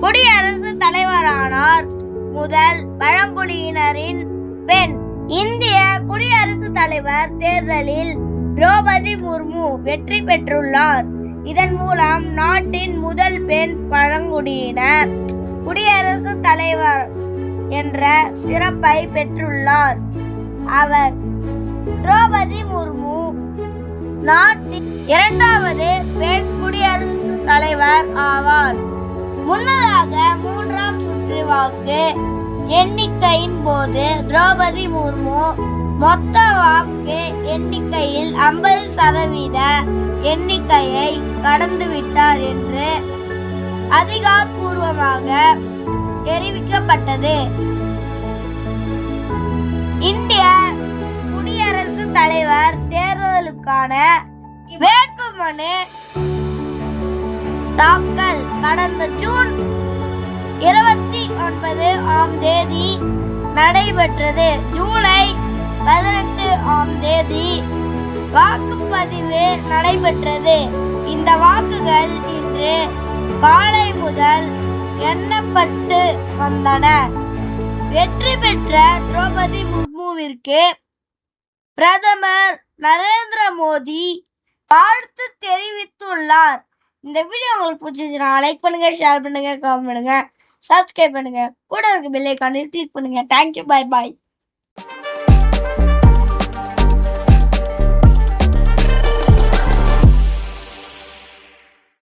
குடியரசுத் தலைவரானார் முதல் பழங்குடியினரின் பெண். இந்திய குடியரசுத் தலைவர் தேர்தலில் திரௌபதி முர்மு வெற்றி பெற்றுள்ளார். இதன் மூலம் நாட்டின் முதல் பெண் பழங்குடியினர் குடியரசுத் தலைவர் என்ற சிறப்பை பெற்றுள்ளார். அவர் திரௌபதி முர்மு நாட்டின் இரண்டாவது பெண் குடியரசு தலைவர் ஆவார். முன்னதாக மூன்றாம் சுற்று வாக்கு எண்ணிக்கையின் போது திரௌபதி முர்மு மொத்த வாக்கு எண்ணிக்கையில் ஐம்பது சதவீத எண்ணிக்கையை கடந்துவிட்டார் என்று அதிகாரப்பூர்வமாக தெரிவிக்கப்பட்டது. இந்திய குடியரசுத் தலைவர் தேர்தலுக்கான வேட்புமனு தாக்கல் கடந்த ஜூன் இருபத்தி ஒன்பது ஆம் தேதி நடைபெற்றது. ஜூலை பதினெட்டு ஆம் தேதி வாக்குப்பதிவு நடைபெற்றது. இந்த வாக்குகள் இன்று காலை முதல் எண்ணப்பட்டு வந்தன. வெற்றி பெற்ற திரௌபதி முர்முவிற்கு பிரதமர் நரேந்திர மோடி வாழ்த்து தெரிவித்துள்ளார். இந்த வீடியோ உங்களுக்கு பிடிச்சிருந்துச்சுன்னா லைக் பண்ணுங்க ஷேர் பண்ணுங்க கமெண்ட் பண்ணுங்க சப்ஸ்கிரைப் பண்ணுங்க. கூட இருக்க பெல் கிளிக் பண்ணுங்க. Thank you bye bye